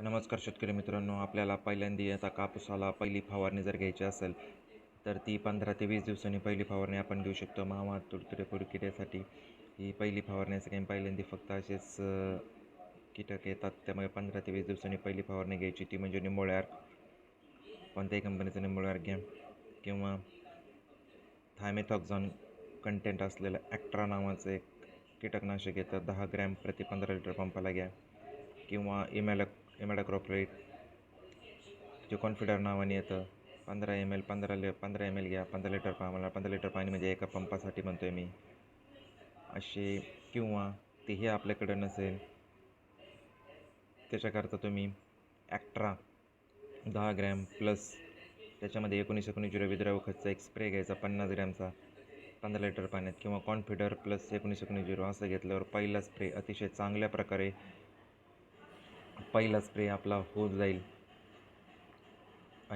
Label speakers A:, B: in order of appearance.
A: नमस्कार शेतकरी मित्रांनो आपल्याला पहिल्यांदा आता कापूसाला पहिली फवारणी जर घ्यायची असेल तर ती पंधरा ते वीस दिवसांनी पहिली फवारणी आपण घेऊ शकतो. मामा तुडतुडे किड्यासाठी ही पहिली फवारण्याचं काही पहिल्यांदा फक्त असेच कीटक येतात. त्यामुळे पंधरा ते वीस दिवसांनी पहिली फवारणी घ्यायची. ती म्हणजे निंबोळ्यार कोणत्याही कंपनीचं निंबोळ्यार घ्या. किंवा थायमेथॉक्झॉन कंटेंट असलेलं ॲक्ट्रा नावाचं एक कीटकनाशक येतं. दहा ग्रॅम प्रति पंधरा लिटर पंपाला घ्या. किंवा इमॅलक इमॅडाक्रोप्रेट जे कॉन्फिडर नावाने येतं. पंधरा एम एल पंधरा लि पंधरा एम एल घ्या पंधरा लिटर पाण्याला पंधरा लिटर पाणी म्हणजे एका पंपासाठी म्हणतो आहे मी. असे किंवा तेही आपल्याकडं नसेल त्याच्याकरता तुम्ही ॲक्ट्रा दहा ग्रॅम प्लस त्याच्यामध्ये एकोणीस एकोणीस झिरो विद्राव खतचा एक स्प्रे घ्यायचा पन्नास ग्रॅमचा पंधरा लिटर पाण्यात. किंवा कॉन्फिडर प्लस एकोणीस एकोणीस झिरो असं घेतल्यावर पहिला स्प्रे अतिशय चांगल्या प्रकारे पहिला स्प्रे आपला होत जाईल.